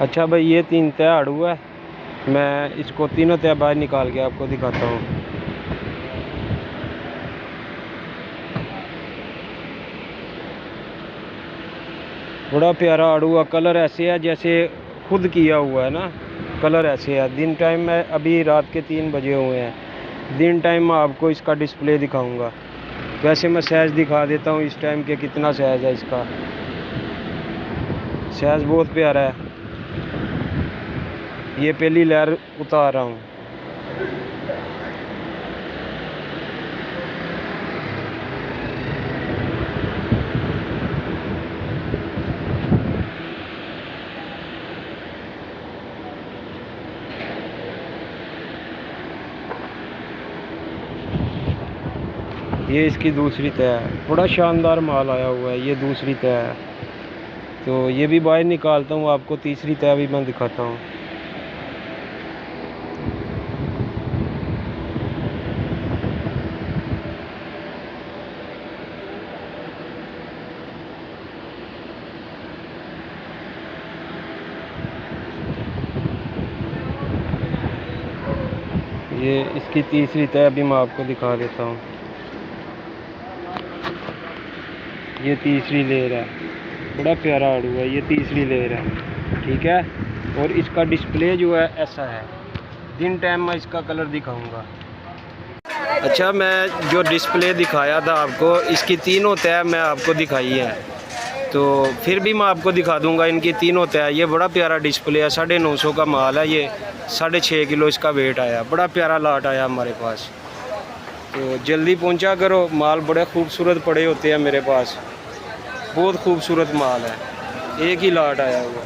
अच्छा भाई, ये तीन तय आड़ू है। मैं इसको तीनों तय बाहर निकाल के आपको दिखाता हूँ। बड़ा प्यारा आड़ू है। कलर ऐसे है जैसे खुद किया हुआ है ना। कलर ऐसे है। दिन टाइम में अभी रात के तीन बजे हुए हैं। दिन टाइम में आपको इसका डिस्प्ले दिखाऊँगा। वैसे मैं साइज़ दिखा देता हूँ इस टाइम के कितना साइज़ है इसका। साइज़ बहुत प्यारा है। ये पहली लहर उतार रहा हूँ। ये इसकी दूसरी तय बड़ा शानदार माल आया हुआ है, ये दूसरी तय तो ये भी बाहर निकालता हूँ, आपको तीसरी तय भी मैं दिखाता हूँ। ये इसकी तीसरी तय भी मैं आपको दिखा देता हूँ। ये तीसरी लेयर है। बड़ा प्यारा आड़ू है, ये तीसरी लेयर है, ठीक है? और इसका डिस्प्ले जो है, ऐसा है। दिन टाइम मैं इसका कलर दिखाऊँगा। अच्छा मैं जो डिस्प्ले दिखाया था आपको, इसकी तीनों तय मैं आपको दिखाई है। तो फिर भी मैं आपको दिखा दूँगा, इनकी तीनों तय ये बड़ा प्यारा डिस्प्ले है, साढ़े नौ सौ का माल है ये। साढ़े छः किलो इसका वेट आया। बड़ा प्यारा लाट आया हमारे पास। तो जल्दी पहुँचा करो। माल बड़े खूबसूरत पड़े होते हैं मेरे पास। बहुत खूबसूरत माल है। एक ही लाट आया हुआ।